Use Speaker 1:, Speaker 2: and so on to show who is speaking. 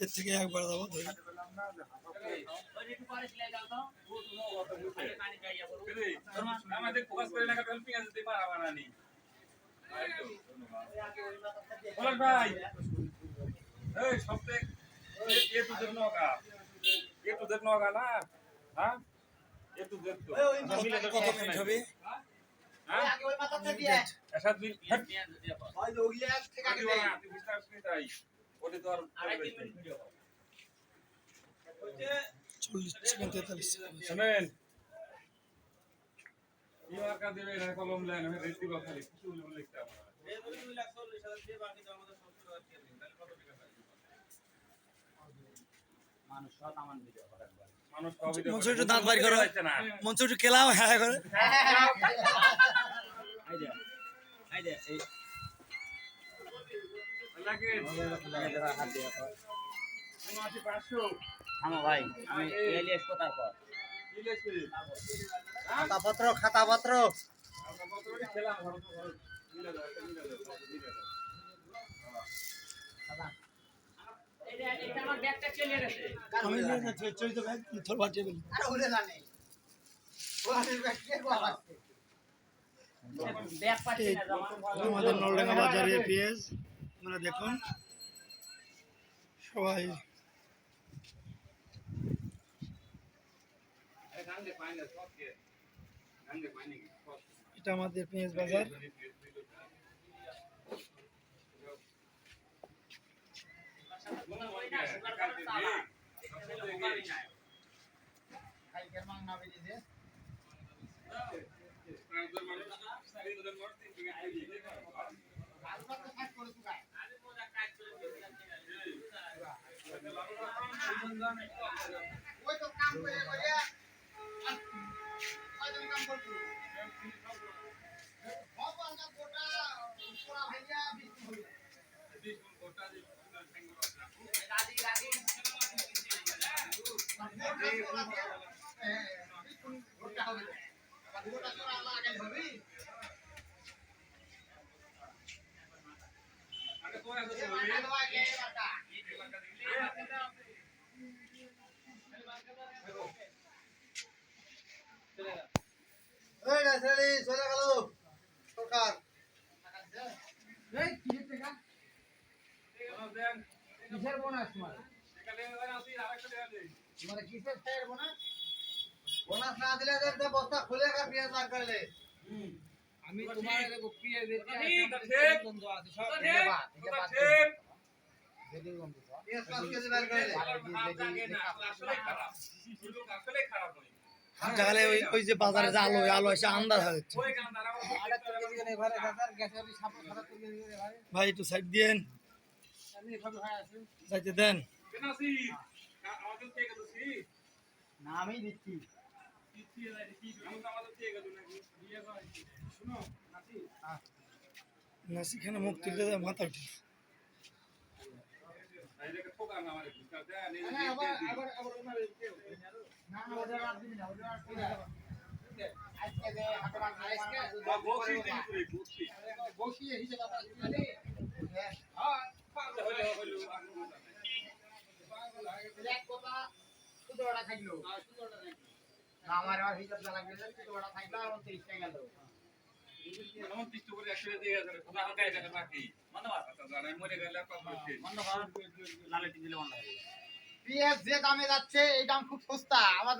Speaker 1: এর থেকে একবার যাব ধরি
Speaker 2: ওই যে একটু পরে সেলাই দাও তো। আগে পানি খাইয়া করো।
Speaker 3: আমাদের ফোকাস করে না কারণ পেঁয়াজ দিতে পারা বানানি বলার ভাই এই সপ্তাহে এ তুদের নগা এ তুদের নগা না হ্যাঁ এ তুদের তো মিলে তো
Speaker 1: কত মিনিট হবে
Speaker 3: হ্যাঁ
Speaker 1: চল্লিশ সেকেন্ড তেতাল্লিশ সেকেন্ড।
Speaker 3: দেবে কলম লেন আমি রেসি বা খালি কিছু বলে লিখতে
Speaker 2: আমার
Speaker 1: মনসু একটু দাঁত বাইর করো।
Speaker 3: হচ্ছে না।
Speaker 1: মনসু একটু খেলাও হ্যাঁ হ্যাঁ করে।
Speaker 2: এই যে,
Speaker 1: আমাদের নলডাঙ্গা বাজারে পেঁয়াজ আপনারা দেখুন। সবাই। এটা আমাদের পেঁয়াজ বাজার।
Speaker 4: ওই তো কাম করে করে কয়জন কাম করছিস বাবা না গোটা পুরা ভাইয়া বিক্রি হলো রাজি রাজি গোটা হবে আবার গোটা তোরা লাগাই হবে এই না ছেড়ে চলে গেল। সরকার। কিসের বোনাস তোমার? মানে কিসের বোনাস? বোনাস না দিলে এদের তো বস্তা খুলে গা পেঁয়াজ বার করলে
Speaker 3: আমি তোমার
Speaker 4: পেঁয়াজ
Speaker 1: ওই ওই যে বাজারে যে আলো আলো এসে আন্দার হয়ে যাচ্ছে। ভাই একটু সাইড দিয়েন। দেন।
Speaker 4: না আমি দিচ্ছি।
Speaker 1: না সেখানে মুখ তুলতে দেয় মাথা উঠে
Speaker 4: না আমার আর হিসাব না লাগবে সুদরটা থাকল আর 29 টাকা গেল। পিএস যে দামে যাচ্ছে এই দাম খুব সস্তা। আমাদের